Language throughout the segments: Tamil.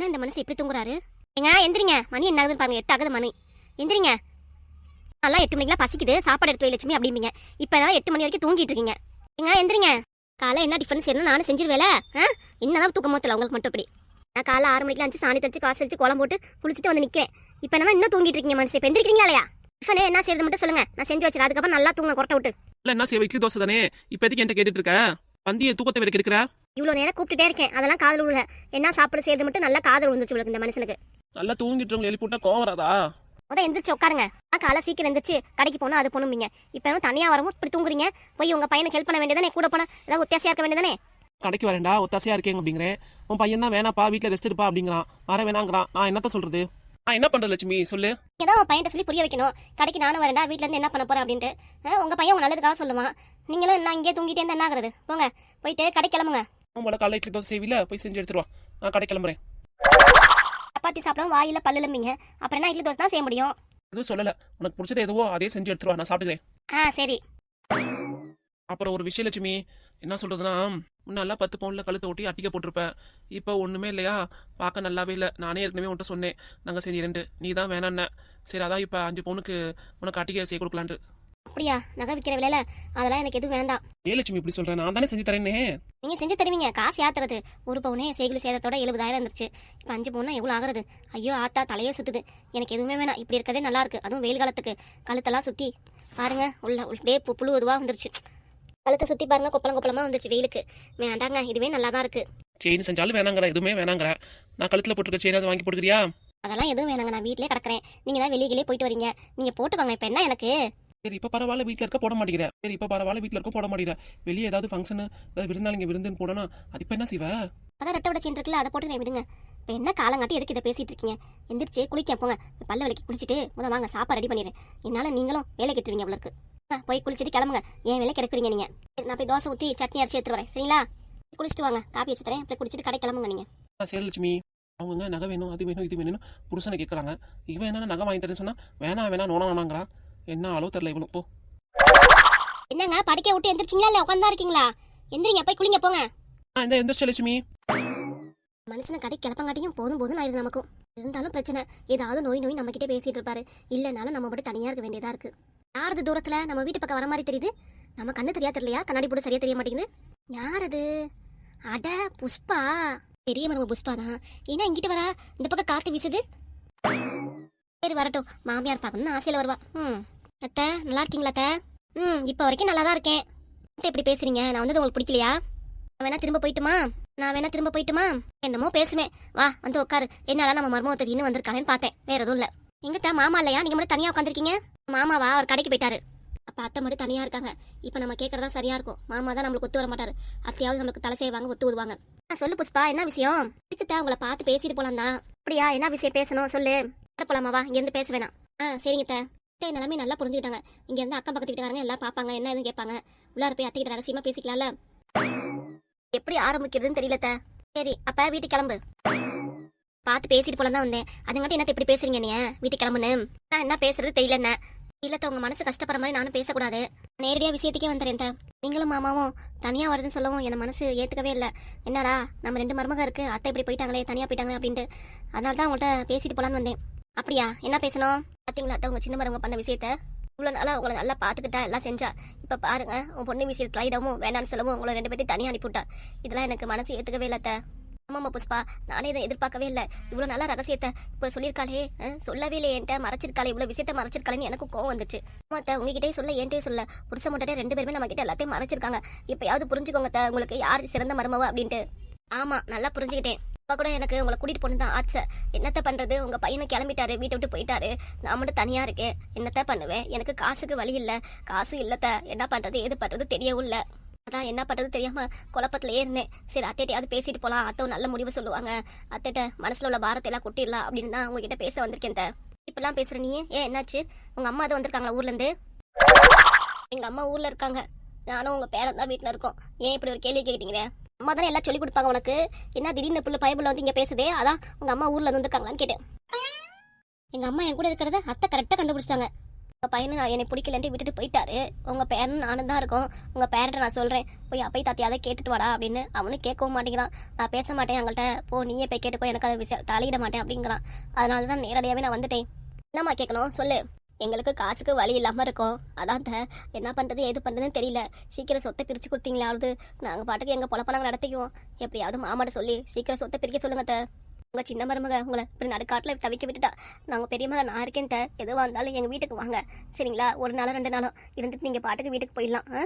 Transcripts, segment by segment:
என்ன இந்த மனுஷன் இப்படி தூங்குறாரு? ஏங்க எந்திரிங்க. மணி என்ன ஆகுதுன்னு பாருங்க. எட்டு ஆகுது மணி. எந்திரிங்க. நல்லா எட்டு மணிக்கெலாம் பசிக்குது. சாப்பாடு எடுத்து லட்சுமி அப்படிம்பீங்க. இப்போ தான் எட்டு மணி வரைக்கும் தூங்கிட்டு இருக்கீங்க. ஏங்க எந்திரிங்க. காலை என்ன டிஃபன் செய்யணும் நானும் செஞ்சிருவேல ஆ? இன்னதான் தூக்கம் மொத்தல உங்களுக்கு மட்டும் இப்படி. நான் காலை ஆறு மணிக்கு அஞ்சு சாணி தச்சு காசு வச்சு கோலம் போட்டு குளிச்சுட்டு வந்து நிற்கிறேன் இப்போ என்ன இன்னும் தூங்கிட்டு இருக்கீங்க மனுஷன். இப்போ எந்திரிக்கிறீங்களா இல்லையா? டிஃபனே என்ன செய்யறது மட்டும் சொல்லுங்க. நான் செஞ்சு வச்சிருக்கேன் அதுக்கப்புறம் நல்லா தூங்க கொரட்டை விட்டு. இல்லை என்ன செய்ய இட்லி தோசை தானே? இப்போதைக்கு என்கிட்ட கேட்டுட்டு இருக்க பந்திய தூக்கத்தை வேற கெடுக்கிற? இவ்வளோ நேரம் கூப்பிட்டுட்டே இருக்கேன். அதெல்லாம் காதல் விழல. என்ன சாப்பிட செய்யறது மட்டும் நல்லா காதல் விழுந்துச்சு உங்களுக்கு இந்த மனுஷனுக்கு. நல்லா தூங்கிட்டு உங்களை எழுப்பி விட்டா கோவம் வராதா? முத எந்திரிச்சு உட்காருங்க. காலை சீக்கிரம் எந்திரிச்சு கடைக்கு போனா அது பொண்ணும்பீங்க இப்போ என்ன தனியா வரவும் இப்படி தூங்குறீங்க. போய் உங்க பையனுக்கு ஹெல்ப் பண்ண வேண்டியதானே? கூட போனா ஏதாவது வித்தியாசம் இருக்க வேண்டியதானே? கடைக்கு வரேன்டா ஒத்தாசையா இருக்கேங்க அப்படிங்கிறேன். உன் பையன் தான் வேணாப்பா வீட்டுல ரெஸ்ட் இருப்பா அப்படிங்கிறான். வர வேணாங்கிறான். நான் என்னத்த சொல்றது? நான் என்ன பண்றது லட்சுமி? சொல்லு. ஏதோ உன் பையன் சொல்லி புரிய வைக்கணும். கடைக்கு நானும் வரேன்டா வீட்ல இருந்து என்ன பண்ண போறேன் அப்படின்ட்டு. உங்க பையன் உங்க நல்லதுக்காக சொல்லுவான் நீங்களும் என்ன இங்கே தூங்கிட்டே இருந்தா என்ன ஆகுறது? போங்க போயிட்டு கடை கிளம்புங்க. உங்களோட காலை இட்லி தோசை செய்வில? போய் செஞ்சு எடுத்துருவா நான் கடை கிளம்புறேன். சப்பாத்தி சாப்பிடவும் வாயில பல்லு லம்பிங்க அப்புறம் என்ன இட்லி தோசை தான் செய்ய முடியும்? எதுவும் சொல்லல. உனக்கு பிடிச்சது எதுவோ அதே செஞ்சு எடுத்துருவா நான் சாப்பிட்டுக்கிறேன். ஆ சரி. அப்புறம் ஒரு விஷயம் லட்சுமி. என்ன சொல்றதுன்னா முன்னெல்லாம் பத்து பவுன்ல கழுத்தை ஒட்டி அட்டிக்க போட்டிருப்பேன். இப்போ ஒண்ணுமே இல்லையா? பார்க்க நல்லாவே இல்லை. நானே ஏற்கனவே உன்ட்ட சொன்னேன். நாங்கள் சரி ரெண்டு நீ தான் வேணான்ன. சரி அதான் இப்போ அஞ்சு பவுனுக்கு உனக்கு அட்டிக்கை செய்ய கொடுக்கலான்ட்டு. அப்படியா? நகை விற்கிற விலையில அதெல்லாம் எனக்கு எதுவும் வேண்டாம். ஏ லட்சுமி இப்படி சொல்றேன் நான் தானே செஞ்சு தரேனே நீங்க செஞ்சு தருவீங்க. காசு யாத்துறது? ஒரு பவுனே செய்குலி சேதத்தோட எழுபதாயிரம் இருந்துச்சு இப்போ அஞ்சு பவுனா எவ்வளோ ஆகுறது? ஐயோ ஆத்தா தலையே சுத்துது. எனக்கு எதுவுமே வேணாம். இப்படி இருக்கதே நல்லா இருக்கு. அதுவும் வெயில் காலத்துக்கு. கழுத்தெல்லாம் சுத்தி. பாருங்க உள்ள உள்ளே பு- புழு இதுவா வந்துருச்சு. கழுத்தை சுத்தி பாருங்க கொப்பளம் கொப்பளமா வந்துருச்சு வெயிலுக்கு. வேண்டாங்க இதுவே நல்லா தான் இருக்கு. செயின் செஞ்சாலும் வேணாங்கிற எதுவுமே வேணாங்கிற நான் கழுத்துல போட்டிருக்க செயின் வாங்கி போட்டுக்கிறியா? அதெல்லாம் எதுவும் வேணாங்க நான் வீட்லயே கிடக்குறேன். நீங்க தான் வெளியே போயிட்டு வரீங்க. நீங்க போட்டுக்கோங்க இப்போ என்ன எனக்கு? சரி இப்ப பரவாயில்ல வீட்ல இருக்க போட மாட்டேங்கிற. சரி இப்ப பரவாயில்ல வீட்ல இருக்க போட மாட்டேங்கிற. வெளியே ஏதாவது ஃபங்க்ஷன் ஏதாவது விருந்தாளிங்க விருந்துன்னு போடணும் அது இப்ப என்ன செய்வ? அதான் ரெட்டை விட செயின் இருக்குல்ல அதை போட்டு நான் விடுங்க. இப்போ என்ன காலங்காட்டி எதுக்கு இதை பேசிட்டு இருக்கீங்க? எந்திரிச்சு குளிக்க போங்க. பல்ல விளக்கி குளிச்சுட்டு முத வாங்க சாப்பாடு ரெடி பண்ணிடுறேன் என்னால நீங்களும் வேலை கெட்டுருவீங்க ஆ, போய் குளிச்சுட்டு கிளம்புங்க. ஏன் வேலை கிடக்குறீங்க நீங்க? நான் போய் தோசை ஊற்றி சட்னி அரைச்சி எடுத்துட்டு வரேன். சரிங்களா? குளிச்சுட்டு வாங்க. காப்பி வச்சு தரேன். போய் குளிச்சுட்டு கடை கிளம்புங்க நீங்க. ஆ, சரி லட்சுமி. அவங்க நகை வேணும் அது வேணும் இது வேணும்னு புருஷனை கேட்கறாங்க இவன் என்ன நகை வாங்கி தரேன்னு சொன்னா வேணாம் வேணாம் நோனா வேணாங்கிறா என்ன அளவு தெரியல இவனும் போ. என்னங்க படுக்க விட்டு எந்திரிச்சிங்களா இல்லை உட்காந்தா இருக்கீங்களா? எந்திரிங்க போய் குளிங்க போங்க. ஆ இந்த எந்திரிச்ச லட்சுமி. மனுஷனை கடை கிளப்பங்காட்டியும் போதும் போதும் ஆயிடுது நமக்கும். இருந்தாலும் பிரச்சனை. ஏதாவது நோய் நோய் நம்ம கிட்டே பேசிட்டு இருப்பாரு. இல்லைனாலும் நம்ம மட்டும் தனியா இருக்க வேண்டியதா இருக்கு. யாரது தூரத்துல நம்ம வீட்டு பக்கம் வர மாதிரி தெரியுது? நம்ம கண்ணு தெரியா தெரியலையா? கண்ணாடி போட்டு சரியா தெரிய மாட்டேங்குது. யார் அது அட புஷ்பா. பெரிய மரும புஷ்பா தான். ஏன்னா இங்கிட்டு வரா? இந்த பக்கம் காத்து வீசுது. சரி வரட்டும். மாமியார் பார்க்கணும்னு ஆசையில வருவா. ம். அத்தை நல்லா இருக்கீங்களா அத்தை? ம் இப்போ வரைக்கும் நல்லா தான் இருக்கேன். அத்தை இப்படி பேசுறீங்க? நான் வந்தது உங்களுக்கு பிடிக்கலையா? நான் வேணா திரும்ப போயிட்டுமா? நான் வேணா திரும்ப போயிட்டுமா? என்னமோ பேசுவேன். வா வந்து உட்காரு. என்னால நம்ம மர்மத்தை இன்னும் வந்திருக்கானேன்னு பார்த்தேன். வேற எதுவும் இல்லை. எங்கத்தா மாமா இல்லையா? நீங்க மட்டும் தனியா உட்காந்துருக்கீங்க மாமாவா? அவர் கடைக்கு போயிட்டாரு. அப்ப அத்தை மட்டும் தனியா இருக்காங்க. இப்ப நம்ம கேட்குறதா சரியா இருக்கும். மாமா தான் நம்மளுக்கு ஒத்து வர மாட்டாரு. அத்தையாவது நம்மளுக்கு தலை செய்வாங்க ஒத்து ஊதுவாங்க. சொல்லு புஷ்பா என்ன விஷயம்? இருக்குதா உங்களை பார்த்து பேசிட்டு போலாம் தான். அப்படியா? என்ன விஷயம் பேசணும்? சொல்லு. வர போலாமா? வா இங்கிருந்து பேச வேணாம். ஆ சரிங்க தே அத்தை நிலைமை நல்லா புரிஞ்சுக்கிட்டாங்க. இங்க இருந்து அக்கம் பக்கத்து வீட்டுக்காரங்க எல்லாம் பார்ப்பாங்க. என்ன எதுவும் கேட்பாங்க. உள்ளார போய் அத்தைக்கிட்ட ரகசியமா பேசிக்கலாம்ல. எப்படி ஆரம்பிக்கிறதுன்னு தெரியல சரி அப்ப வீட்டுக்கு கிளம்பு. பார்த்து பேசிட்டு போல தான் வந்தேன். அதுங்காட்டி என்ன இப்படி பேசுறீங்க நீ வீட்டுக்கு கிளம்புன்னு. நான் என்ன பேசுறது தெரியல என்ன இல்லத்த உங்க மனசு கஷ்டப்படுற மாதிரி நானும் பேசக்கூடாது. நேரடியா விஷயத்துக்கே வந்துடுறேன் அத்தை. நீங்களும் மாமாவும் தனியா வருதுன்னு சொல்லவும் என் மனசு ஏத்துக்கவே இல்லை. என்னடா நம்ம ரெண்டு மருமக இருக்கு. அத்தை இப்படி போயிட்டாங்களே தனியா போயிட்டாங்களே அப்படின்ட்டு. அதனால தான் உங்கள்கிட்ட பேசிட்டு போலான்னு வந்தேன். அப்படியா? என்ன பேசணும்? பாத்தீங்களா அத்தை உங்க சின்ன மருமக பண்ண விஷயத்த? இவ்வளோ நாளா உங்களை நல்லா பார்த்துக்கிட்டா எல்லாம் செஞ்சா. இப்போ பாருங்க உன் பொண்ணு விஷயத்துல இடமும் வேணான்னு சொல்லவும் உங்களை ரெண்டு பேர்த்தையும் தனியாக அனுப்பிவிட்டா. இதெல்லாம் எனக்கு மனசு ஏற்றுக்கவே இல்லை ஆமாம்மா புஷ்பா. நானே இதை எதிர்பார்க்கவே இல்லை. இவ்வளோ நல்ல ரகசியத்தை இப்போ சொல்லியிருக்காளே சொல்லவே இல்லை என்கிட்ட. மறைச்சிருக்காளே இவ்வளோ விஷயத்த மறைச்சிருக்காளேன்னு எனக்கும் கோவம் வந்துச்சு. அத்தை உங்ககிட்டே சொல்ல என்கிட்டே சொல்ல. புருஷ முட்டாட்டே ரெண்டு பேருமே நம்ம கிட்ட எல்லாத்தையும் மறைச்சிருக்காங்க. இப்போயாவது புரிஞ்சுக்கோங்க த உங்களுக்கு யார் சிறந்த மருமவ அப்படின்ட்டு. ஆமாம் நல்லா புரிஞ்சுக்கிட்டேன். இப்போ கூட எனக்கு உங்களை கூட்டிகிட்டு போகணும் தான் ஆச்சை என்னத்த பண்ணுறது உங்கள் பையனும் கிளம்பிட்டாரு வீட்டை விட்டு போயிட்டாரு. நான் மட்டும் தனியாக இருக்கேன். என்னத்த பண்ணுவேன்? எனக்கு காசுக்கு வழி இல்லை. காசு இல்லத்த என்ன பண்ணுறது எது பண்ணுறது தெரியவும் இல்லை. அதான் என்ன பண்ணுறது தெரியாமல் குழப்பத்திலே இருந்தேன். சரி அத்தைட்டையாவது பேசிட்டு போகலாம் அத்தை நல்ல முடிவு சொல்லுவாங்க. அத்தைட்ட மனசில் உள்ள பாரத்தை எல்லாம் கொட்டிடலாம் அப்படின்னு தான் உங்ககிட்ட பேச வந்திருக்கேன் த இப்பெல்லாம் பேசுற நீ ஏன் என்னாச்சு? உங்க அம்மா அது வந்திருக்காங்களா ஊர்லேருந்து? எங்கள் எங்க அம்மா ஊரில் இருக்காங்க. நானும் உங்கள் பேரன் தான் வீட்டில் இருக்கோம். ஏன் இப்படி ஒரு கேள்வி கேட்டீங்க அம்மா தானே எல்லாம் சொல்லி கொடுப்பாங்க உனக்கு. என்ன திடீர்னு புள்ள பயபுள்ள வந்து இங்கே பேசுதே? அதான் உங்கள் அம்மா ஊரில் வந்துருக்காங்களான்னு கேட்டேன். எங்க அம்மா என் கூட இருக்கிறத அத்தை கரெக்டாக கண்டுபிடிச்சிட்டாங்க. உங்கள் பையனு நான் என்னை பிடிக்கலன்ட்டு விட்டுட்டு போயிட்டாரு. உங்கள் பேரன் நானும் தான் இருக்கோம். உங்கள் பேரண்ட்டை நான் சொல்கிறேன் போய் அப்பை தாத்தியாதை கேட்டுட்டு வாடா அப்படின்னு அவனும் கேட்கவும் மாட்டேங்கிறான். நான் பேச மாட்டேன் அவங்கள்ட்ட போ நீயே போய் கேட்டுக்கோ. எனக்கு அதை விஷயம் தலையிட மாட்டேன் அப்படிங்கிறான். அதனால தான் நேரடியாகவே நான் வந்துட்டேன். என்னம்மா கேட்கணும்? சொல்லு. எங்களுக்கு காசுக்கு வழி இல்லாமல் இருக்கும். அதான் த என்ன பண்ணுறது எது பண்ணுறதுன்னு தெரியல. சீக்கிரம் சொத்தை பிரித்து கொடுத்தீங்களாவது. நாங்கள் பாட்டுக்கு எங்கள் பொழப்ப நாங்கள் நடத்திக்குவோம். எப்படியாவது மாமாட்ட சொல்லி சீக்கிரம் சொத்தை பிரிக்க சொல்லுங்க த உங்கள் சின்ன மருமக உங்களை இப்படி நடுக்காட்டில் தவிக்க விட்டுட்டா. நாங்கள் பெரிய நான் இருக்கேன் எதுவாக இருந்தாலும் எங்கள் வீட்டுக்கு வாங்க. சரிங்களா? ஒரு நாளோ ரெண்டு நாளோ இருந்துட்டு நீங்கள் பாட்டுக்கு வீட்டுக்கு போயிடலாம். ஆ?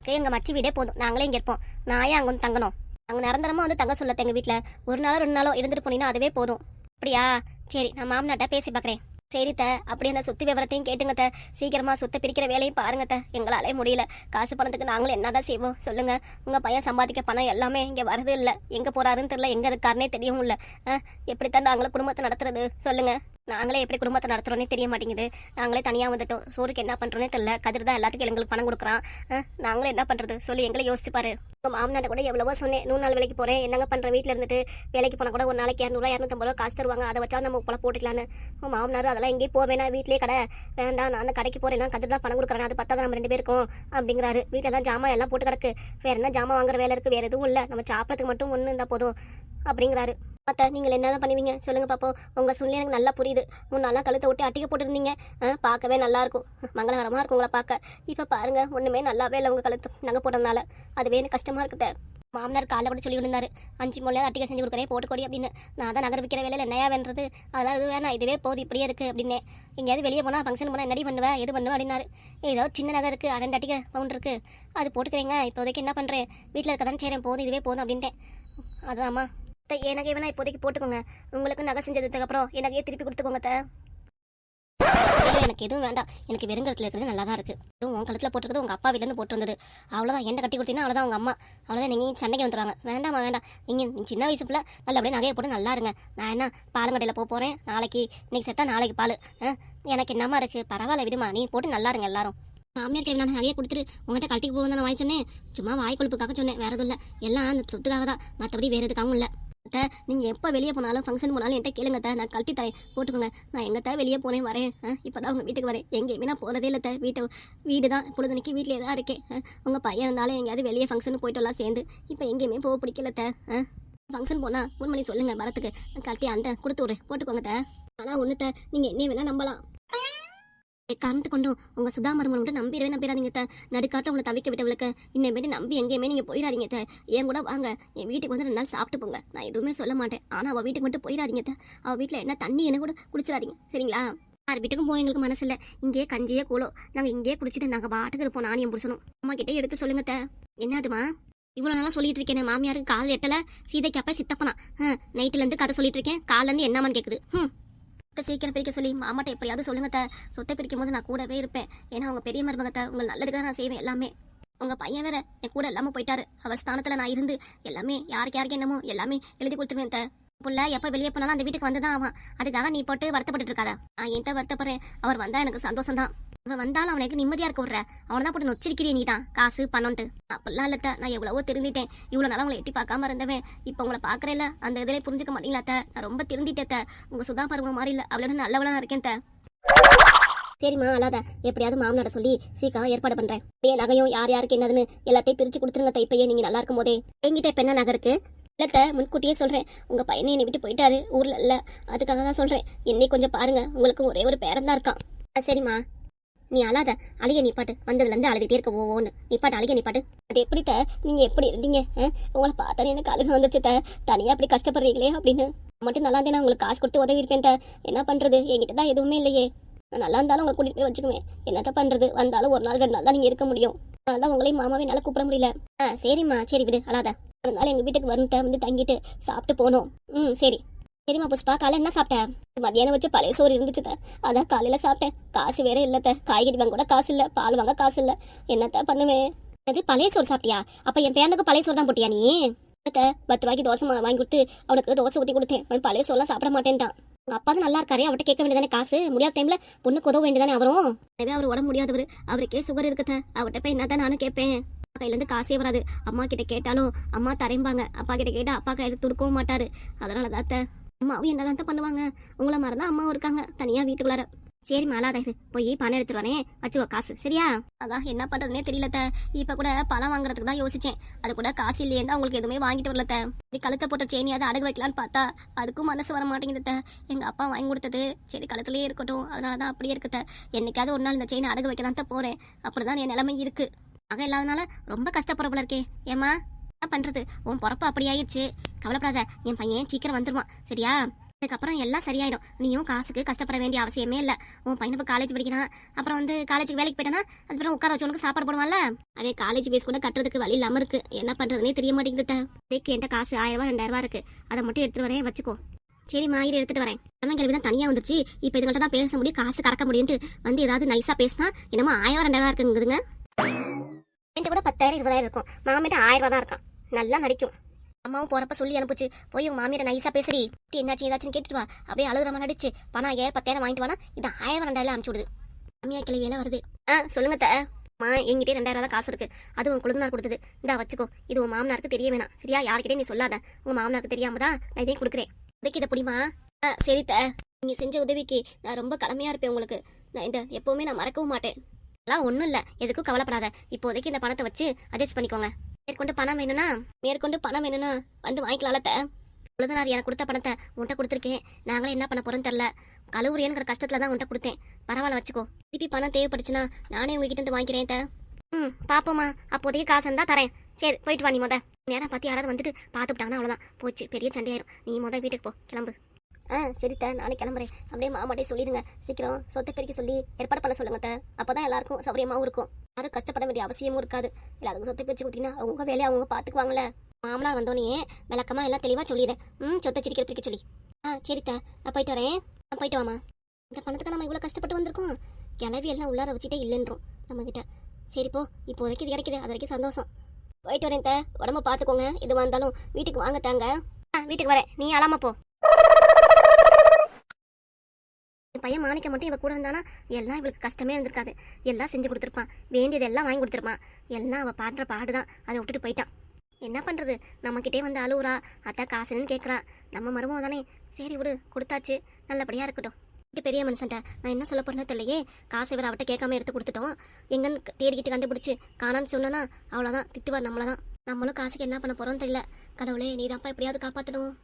எங்கள் மச்சி வீடே போதும். நாங்களே இங்கே இருப்போம். நான் ஏன் அங்கே வந்து தங்கணும்? அவங்க நிரந்தரமாக வந்து தங்க சொல்லத்த எங்கள் வீட்டில். ஒரு நாளோ ரெண்டு நாளோ இருந்துட்டு போனீங்கன்னா அதுவே போதும். அப்படியா? சரி நான் மாமனாட்ட பேசி பார்க்குறேன் சரி த அப்படி அந்த சொத்து விவரத்தையும் கேட்டுங்க த. சீக்கிரமா சொத்தை பிரிக்கிற வேலையும் பாருங்க த. எங்களாலே முடியல. காசு பணத்துக்கு நாங்களும் என்னதான் செய்வோம்? சொல்லுங்க. உங்க பையன் சம்பாதிக்க பணம் எல்லாமே இங்க வரது இல்ல? எங்க போறாருன்னு தெரியல. எங்க இருக்காருனே தெரியவும் இல்ல. அஹ், எப்படித்தான் நாங்களும் குடும்பத்தை நடத்துறது? சொல்லுங்க. நாங்களே எப்படி குடும்பத்தை நடத்துகிறோன்னே தெரிய மாட்டேங்குது. நாங்களே தனியாக வந்துட்டோம். சோறுக்கு என்ன பண்ணுறோன்னே தெரியல. கதிர் தான் எல்லாத்துக்கும் எங்களுக்கு பணம் கொடுக்குறான். நாங்களும் என்ன பண்ணுறது சொல்லி எங்களை யோசிச்சுப்பாரு. உங்கள் மாமனாட்ட கூட எவ்வளவோ சொன்னேன். நூறு நாள் வேலைக்கு போகிறேன் என்னங்க பண்ணுற வீட்டில் இருந்துட்டு வேலைக்கு போனால் கூட ஒரு நாளைக்கு இரநூறுவா இரநூத்தம்பது ரூபா காசு தருவாங்க. அதை வச்சா நம்ம போல போட்டுக்கலான்னு உன் மாமனார் அதெல்லாம் எங்கேயும் போவேனா வீட்டிலே கடை வேண்டாம். நான் அந்த கடைக்கு போகிறேன் கதிர் தான் பணம் கொடுக்குறேன். அது பத்தாதான் நம்ம ரெண்டு பேருக்கும் அப்படிங்கிறாரு. வீட்டில் தான் ஜாமான் எல்லாம் போட்டு கிடக்கு. வேறு என்ன ஜாமான் வாங்குற வேலை இருக்குது வேறு எதுவும் இல்லை. நம்ம சாப்பிட்றதுக்கு மட்டும் ஒன்று இருந்தால் போதும் அப்படிங்கிறாரு. அத்தை நீங்கள் என்னதான் பண்ணுவீங்க? சொல்லுங்க பாப்போம். உங்க சூழ்நிலை எனக்கு நல்லா புரியுது. முன்னாலாம் கழுத்தை விட்டு அட்டிக்க போட்டுருந்தீங்க. ஆ, பார்க்கவே நல்லா இருக்கும். இருக்கும் உங்களை பார்க்க. இப்போ பாருங்க ஒன்றுமே நல்லாவே இல்லை உங்க கழுத்து நகை போட்டதுனால அதுவே எனக்கு கஷ்டமாக இருக்குதே மாமனார் காலைல கூட சொல்லி இருந்தாரு அஞ்சு மொழியா அட்டிக்க செஞ்சு கொடுக்குறேன் போட்டுக்கொடி அப்படின்னு. நான் தான் நகர் விற்கிற வேலையில் என்னையா வேண்டது அதெல்லாம் இது வேணாம். இதுவே போதும் இப்படியே இருக்கு அப்படின்னு எங்கேயாவது வெளியே போனால் ஃபங்க்ஷன் போனால் என்னடி பண்ணுவேன் எது பண்ணுவேன் அப்படின்னாரு. ஏதோ சின்ன நகை இருக்குது ரெண்டு அட்டிக்க பவுண்ட் இருக்குது அது போட்டுக்கிறீங்க இப்போதைக்கு என்ன பண்ணுறேன் வீட்டில் இருக்க தானே செய்கிறேன் போதும் இதுவே போதும் அப்படின்ட்டேன். அதுதான்மா எனக்கு வேணா இப்போதைக்கு போட்டுக்கோங்க. உங்களுக்கு நகை செஞ்சதுக்கு அப்புறம் எனக்கு திருப்பி கொடுத்துக்கோங்க. இல்ல, எனக்கு எதுவும் வேண்டாம். எனக்கு வெறுங்கலத்தில் இருக்கிறது நல்லா தான் இருக்கு. இதுவும் உன் கழுத்தில் போட்டுருக்குது உங்க அப்பா வீட்டிலேருந்து போட்டு வந்தது அவ்வளோதான் என்ன கட்டி கொடுத்தீங்கன்னா அவ்வளோதான் உங்க அம்மா. அவ்வளோதான் நீங்கள் சண்டைக்கு வந்துடுவாங்க வேண்டாம்மா வேண்டாம். நீங்கள் நீ சின்ன வயசு பிள்ளை நல்லபடியாக நகையை போட்டு நல்லா இருங்க. நான் என்ன பாலங்கடையில் போக போகிறேன் நாளைக்கு இன்னைக்கு செத்தா நாளைக்கு பால். ஆ, எனக்கு என்னம்மா இருக்கு? பரவாயில்ல விடுமா. நீ போட்டு நல்லா இருங்க எல்லாரும். மாமியார் நான் நகையை கொடுத்துட்டு உங்கள்கிட்ட கட்டிக்கு போகும் நான் வாங்கி சொன்னேன்? சும்மா வாய் கொழுப்புக்காக சொன்னேன். வேற எதுவும் இல்லை. எல்லாம் அந்த சொத்துக்காக தான் மற்றபடி வேற எதுக்காகவும் இல்லை. அத்தை நீங்கள் எப்போ வெளியே போனாலும் ஃபங்க்ஷன் போனாலும் என்கிட்ட கேளுங்க தான் நான் கழட்டி தரேன். போட்டுக்கோங்க. நான் எங்கத்த வெளியே போனேன் வரேன். இப்போ தான் உங்கள் வீட்டுக்கு வரேன். எங்கேயுமே நான் போகிறதே இல்லை தான் வீட்டு வீடு தான் பொழுதுனைக்கு வீட்டிலே தான் இருக்கேன் உங்கள் பையன் இருந்தாலும் எங்கேயாவது வெளியே ஃபங்க்ஷன் போயிட்டு சேர்ந்து. இப்போ எங்கேயுமே போக பிடிக்கல தான் ஃபங்க்ஷன் போனால் ஃபோன் பண்ணி சொல்லுங்கள் வரத்துக்கு. நான் கழட்டி அந்த கொடுத்து விடு போட்டுக்கோங்க தான் ஆனால் ஒன்றுத்த நீங்கள் என்ன வேணால் நம்பலாம். காரணத்து கொண்டும் உங்க சுதா மருமன் மட்டும் நம்பிடவே நம்பிடாதீங்க த நடுக்காட்ட உங்களை தவிக்க விட்டவளுக்கு இன்னமேட்டு நம்பி எங்கேயுமே நீங்க போயிடாதீங்க த என் கூட வாங்க. என் வீட்டுக்கு வந்து ரெண்டு நாள் சாப்பிட்டு போங்க. நான் எதுவுமே சொல்ல மாட்டேன். ஆனா அவ வீட்டுக்கு மட்டும் போயிடாதீங்க த அவ வீட்டில் என்ன தண்ணி என்ன கூட குடிச்சிடாதீங்க சரிங்களா? யார் வீட்டுக்கும் போய் எங்களுக்கு மனசு இல்லை இங்கேயே கஞ்சியே கூலோ நாங்கள் இங்கேயே குடிச்சிட்டு நாங்கள் பாட்டுக்கு இருப்போம் நானியம் பிடிச்சணும் அம்மா கிட்டே எடுத்து சொல்லுங்க த என்னதுமா? இவ்வளோ நாளாக சொல்லிட்டு இருக்கேன் மாமியாருக்கு கால் எட்டல? சீதைக்கு அப்பா சித்தப்பனா? நைட்டுல இருந்து கதை சொல்லிட்டு இருக்கேன். கால்ல இருந்து என்னமான்னு கேக்குது. ம் சீக்கிரம் பிரிக்க சொல்லி மாமாட்ட எப்படியாவது சொல்லுங்க த சொத்தை பிரிக்கும் போது நான் கூடவே இருப்பேன். ஏன்னா அவங்க பெரிய மருமகத்தை உங்கள் நல்லதுக்காக நான் செய்வேன் எல்லாமே. உங்க பையன் வேற என் கூட எல்லாமே போயிட்டாரு. அவர் ஸ்தானத்துல நான் இருந்து எல்லாமே யாருக்கு யாருக்கு என்னமோ எல்லாமே எழுதி கொடுத்துருவேன் த புள்ள எப்ப வெளியே போனாலும் அந்த வீட்டுக்கு வந்துதான் ஆவான். அதுக்காக நீ போட்டு வருத்தப்பட்டு இருக்காத. நான் எந்த வருத்தப்படுறேன்? அவர் வந்தா எனக்கு சந்தோஷம் தான் இவன் வந்தாலும் அவனுக்கு நிம்மதியா இருக்க விடுற. அவனை தான் போட்டு நொச்சிருக்கிறிய நீ தான் காசு பணம்ட்டு அப்படிலாம் இல்லத்த நான் எவ்வளவோ திருந்திட்டேன் இவ்வளவு நாளாக உங்களை எட்டி பார்க்காம இருந்தவன். இப்போ உங்களை பாக்குறேல அந்த இதிலே புரிஞ்சுக்க மாட்டீங்களாத்த நான் ரொம்ப திருந்திட்டேன் உங்கள் உங்க சுதா பருவம் மாதிரி இல்ல. அவளோட நல்லவளா இருக்கேன் சரிம்மா அல்லாத எப்படியாவது மாமனாட சொல்லி சீக்கிரம் ஏற்பாடு பண்றேன். அப்படியே நகையும் யார் யாருக்கு என்னதுன்னு எல்லாத்தையும் பிரிச்சு கொடுத்துருங்க அத்தை, இப்பயே நீங்க நல்லா இருக்கும் போதே என்கிட்ட இப்ப என்ன நகை இருக்கு? இல்லத்த முன்கூட்டியே சொல்றேன். உங்க பையனை என்னை விட்டு போயிட்டாரு. ஊர்ல இல்ல. அதுக்காக தான் சொல்றேன். என்னை கொஞ்சம் பாருங்க. உங்களுக்கு ஒரே ஒரு பேரன் தான் இருக்கான். சரிம்மா. நீ அழாத. அழுக நிப்பாட்டு வந்ததுலேருந்து இருந்து அழுதுட்டே இருக்க ஓன்னு நிப்பாட்டு அழுக நிப்பாட்டு அது எப்படித்த? நீங்கள் எப்படி இருந்தீங்க? உங்களை பார்த்தாலே எனக்கு அழுக வந்துச்சு த தனியாக அப்படி கஷ்டப்படுறீங்களே அப்படின்னு. மட்டும் நல்லா நான் உங்களுக்கு காசு கொடுத்து உதவி இருப்பேன் த என்ன பண்ணுறது என்கிட்ட தான் எதுவுமே இல்லையே. நல்லா இருந்தாலும் உங்களை கூட்டிட்டு போய் வச்சுக்குவேன். என்னத்த பண்ணுறது வந்தாலும் ஒரு நாள் ரெண்டு நாள் தான் நீங்கள் இருக்க முடியும். அதனால உங்களையும் மாமாவே என்னால் கூப்பிட முடியல. ஆ சரிம்மா. சரி விடு. அழாத. அதனால எங்கள் வீட்டுக்கு வந்து வந்து தங்கிட்டு சாப்பிட்டு போனோம். ம் சரி. சரிம்மா புஷ்பா? காலை என்ன சாப்பிட்டேன் மதியானம் வச்சு பழைய சோறு இருந்துச்சு த. அதான் காலையில சாப்பிட்டேன். காசு வேற இல்லத்த. காய்கறி வாங்க கூட காசு இல்ல. பால் வாங்க காசு இல்ல. என்னத்த பண்ணுவேன் அது பழைய சோறு சாப்பிட்டியா? அப்ப என் பேனுக்கு பழைய சோறு தான் போட்டியா நீ? பத்து ரூபாய்க்கு தோசை மா- வாங்கி கொடுத்து அவனுக்கு தோசை ஊத்தி கொடுத்தேன். அவன் பழைய சோறுலாம் சாப்பிட மாட்டேன்ட்டான். உங்க அப்பா தான் நல்லா இருக்காரு அவர்கிட்ட கேட்க வேண்டியதானே காசு? முடியாத டைம்ல பொண்ணுக்கு உதவ வேண்டியதானே அவரும்? எனவே அவர் உடம்பு முடியாதவர். அவருக்கே சுகர் இருக்குத அவர்கிட்ட போய் என்னதான் நானும் கேட்பேன். அப்பா கையில இருந்து காசே வராது. அம்மா கிட்ட கேட்டாலும் அம்மா தரையும்பாங்க அப்பா கிட்ட கேட்டா அப்பா கையில துடுக்கவும் மாட்டாரு. அதனால தான் அத்தை, அம்மாவும் என்னதான் தான் பண்ணுவாங்க? உங்களை மாதிரி தான் அம்மாவும் இருக்காங்க. தனியா வீட்டுக்குள்ளார. சரி அழாத போய் பணம் எடுத்துட்டு வரேன் வச்சுக்கோ காசு. சரியா? அதான் என்ன பண்றதுனே தெரியல த இப்ப கூட பணம் வாங்குறதுக்கு தான் யோசிச்சேன். அது கூட காசு இல்லையே தான் உங்களுக்கு எதுவுமே வாங்கிட்டு வரல த இப்படி கழுத்தை போட்ட செயினியாவது அடகு வைக்கலான்னு பார்த்தா அதுக்கும் மனசு வர மாட்டேங்குது த எங்க அப்பா வாங்கி கொடுத்தது. சரி கழுத்துலயே இருக்கட்டும். அதனால தான் அப்படியே இருக்கு த என்னைக்காவது ஒரு நாள் இந்த செயினை அடகு வைக்கலாம் தான் போறேன். அப்படிதான் என் நிலைமை இருக்கு. ஆக இல்லாதனால ரொம்ப கஷ்டப்படுறப்பல இருக்கே. ஏமா என்ன பண்றது? உன் பொறப்பு அப்படி ஆயிடுச்சு கவலைப்படாத என் பையன் சீக்கிரம் வந்துருவான். சரியா? அதுக்கப்புறம் எல்லாம் சரியாயிடும். நீயும் காசுக்கு கஷ்டப்பட வேண்டிய அவசியமே இல்லை. உன் பையன் இப்போ காலேஜ் படிக்கிறான். அப்புறம் வந்து காலேஜுக்கு வேலைக்கு போயிட்டானா அதுக்கப்புறம் உட்கார வச்சவனுக்கு சாப்பாடு போடுவான்ல? அவன் காலேஜ் பேஸ் கூட கட்டுறதுக்கு வழி இல்லாம இருக்கு. என்ன பண்றதுனே தெரிய மாட்டேங்குது தேக்கு என்கிட்ட காசு ஆயிரம் ரூபாய் ரெண்டாயிரம் இருக்கு. அதை மட்டும் எடுத்துட்டு வரேன் வச்சுக்கோ. சரி மாயிரி எடுத்துட்டு வரேன். அதான் கேள்வி தான் தனியா வந்துருச்சு. இப்போ இதுங்கள்ட்ட தான் பேச முடியும். காசு கறக்க முடியும்ட்டு வந்து ஏதாவது நைஸா பேசினா என்னமோ ஆயிரம் ரெண்டாயிரம் இருக்குங்குதுங்க. என்கிட்ட கூட பத்தாயிரம் இருபதாயிரம் இருக்கும். மாமிட்ட ஆயிரம் ரூபா தான் இருக்கான். நல்லா நடிக்கும். அம்மாவும் போறப்ப சொல்லி அனுப்பிச்சு. போய் உங்க மாமியார் நைஸா பேசுறி என்னாச்சு ஏதாச்சும் கேட்டுட்டு வா. அப்படியே அழுகுறமா நடிச்சு. பணம் ஐயாயிரம் பத்தாயிரம் வாங்கிட்டு வானா? இது ஆயிரம் ரெண்டாயிரம் அனுப்பிச்சு விடுது அம்மியா கிளவியெல்லாம் வருது. ஆ சொல்லுங்க த. மா என்கிட்டே ரெண்டாயிரம் ரூபா தான் காசு இருக்கு. அது உன் குழந்தைனார் கொடுத்தது. இந்தா வச்சுக்கோ. இது உன் மாமனாருக்கு தெரிய வேணாம். சரியா? யார்கிட்டயும் நீ சொல்லாத. உங்க மாமனாருக்கு தெரியாம தான் நான் இதையும் கொடுக்குறேன். உதைக்கு இதை புடிமா? ஆ சரி த. நீங்க செஞ்ச உதவிக்கு நான் ரொம்ப கடமையா இருப்பேன் உங்களுக்கு. நான் இந்த எப்பவுமே நான் மறக்கவும் மாட்டேன். அதெல்லாம் ஒன்றும் இல்லை. எதுக்கும் கவலைப்படாத. இப்போதைக்கு இந்த பணத்தை வச்சு அட்ஜஸ்ட் பண்ணிக்கோங்க. மேற்கொண்டு பணம் வேணும்னா மேற்கொண்டு பணம் வேணும்னா வந்து வாங்கிக்கலாம் உழுதனார் எனக்கு கொடுத்த பணத்தை உன்ட்ட கொடுத்துருக்கேன். நாங்களே என்ன பண்ண போறோம்னு தெரில கழுவுறியனுங்கிற கஷ்டத்துல தான் உன்கிட்ட கொடுத்தேன். பரவாயில்ல வச்சுக்கோ. திருப்பி பணம் தேவைப்படுச்சுன்னா நானே உங்ககிட்ட இருந்து வாங்கிக்கிறேன் த ம் பாப்போம்மா. அப்போதைக்கு காசு இருந்தா தரேன். சரி போயிட்டு வா நீ முத. நேரம் பார்த்து யாராவது வந்துட்டு பார்த்துட்டாங்கன்னா அவ்வளோதான் போச்சு பெரிய சண்டையாயிரும். நீ முத வீட்டுக்கு போ. கிளம்பு. ஆ சரித்தா நானே கிளம்புறேன். அப்படியே மாமாட்டே சொல்லிடுங்க. சீக்கிரம் சொத்தை பெருக்கி சொல்லி ஏற்பாடு பண்ண சொல்லுங்க அப்போ தான் எல்லாருக்கும் சௌரியமாகவும் இருக்கும். யாரும் கஷ்டப்பட வேண்டிய அவசியமும் இருக்காது. எல்லாருக்கும் சொத்தை பிரிச்சு கொடுத்தீங்கன்னா அவங்க வேலையை அவங்க பார்த்துக்குவாங்கள மாமனார் வந்தோடனே விளக்கமா எல்லாம் தெளிவாக சொல்லிடுறேன் ம் சொத்தை சிரிக்கிற பிரிக்க சொல்லி. ஆ சரித்தா நான் போயிட்டு வரேன். நான் போயிட்டு வாமா. இந்த பணத்துக்கு நம்ம இவ்வளோ கஷ்டப்பட்டு வந்திருக்கோம். கிளவி எல்லாம் உள்ளார வச்சுட்டே இல்லைன்றோம் நம்ம கிட்ட சரி போ இப்போதைக்கு இது கிடைக்குது. அது வரைக்கும் சந்தோஷம். போயிட்டு வரேன் த உடம்ப பார்த்துக்கோங்க இது வந்தாலும் வீட்டுக்கு வாங்க தாங்க ஆ வீட்டுக்கு வரேன். நீ அழாம போ. பையன் மாணிக்க மட்டும் இவ கூட இருந்தானா? எல்லாம் இவளுக்கு கஷ்டமே இருந்திருக்காது. எல்லாம் செஞ்சு கொடுத்துருப்பான். வேண்டியது எல்லாம் வாங்கி கொடுத்துருப்பான். எல்லாம் அவள் பாடுற பாடுதான். அதை விட்டுட்டு போயிட்டான். என்ன பண்ணுறது நம்மக்கிட்டே வந்து அழுவுறா. அத்தா காசுன்னு கேட்குறா நம்ம மருமகம் தானே. சரி விடு கொடுத்தாச்சு. நல்லபடியாக இருக்கட்டும். பெரிய மனுஷன்ட்ட நான் என்ன சொல்ல போறேன்னு தெரியலையே. காசு இவர் அவட்ட கேட்காம எடுத்து கொடுத்துட்டோம். எங்கன்னு தேடிக்கிட்டு கண்டுபிடிச்சு காணான்னு சொன்னனா அவ்வளோதான் திட்டுவார் நம்மளை தான் நம்மளும் காசுக்கு என்ன பண்ண போறோம்னு தெரியல. கடவுளே நீ தான்ப்பா எப்படியாவது காப்பாற்றணும்